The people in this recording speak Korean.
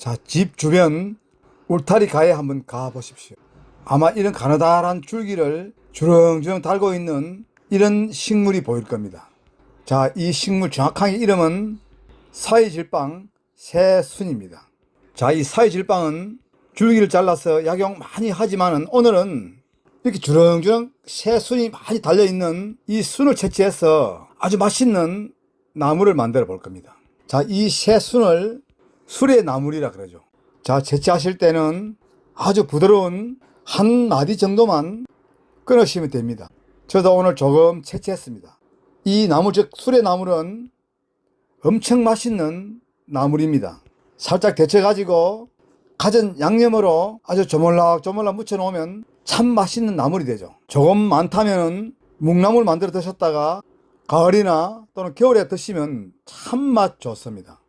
자, 집 주변 울타리 가에 한번 가 보십시오. 아마 이런 가느다란 줄기를 주렁주렁 달고 있는 이런 식물이 보일 겁니다. 자, 이 식물 정확하게 이름은 사이질방 새순입니다. 자, 이 사이질방은 줄기를 잘라서 약용 많이 하지만은 오늘은 이렇게 주렁주렁 새순이 많이 달려있는 이 순을 채취해서 아주 맛있는 나무를 만들어 볼 겁니다. 자, 이 새순을 술의 나물이라 그러죠. 자, 채취하실 때는 아주 부드러운 한 마디 정도만 끊으시면 됩니다. 저도 오늘 조금 채취했습니다. 이 나무, 즉, 술의 나물은 엄청 맛있는 나물입니다. 살짝 데쳐가지고 갖은 양념으로 아주 조물락조물락 묻혀놓으면 참 맛있는 나물이 되죠. 조금 많다면 묵나물 만들어 드셨다가 가을이나 또는 겨울에 드시면 참 맛 좋습니다.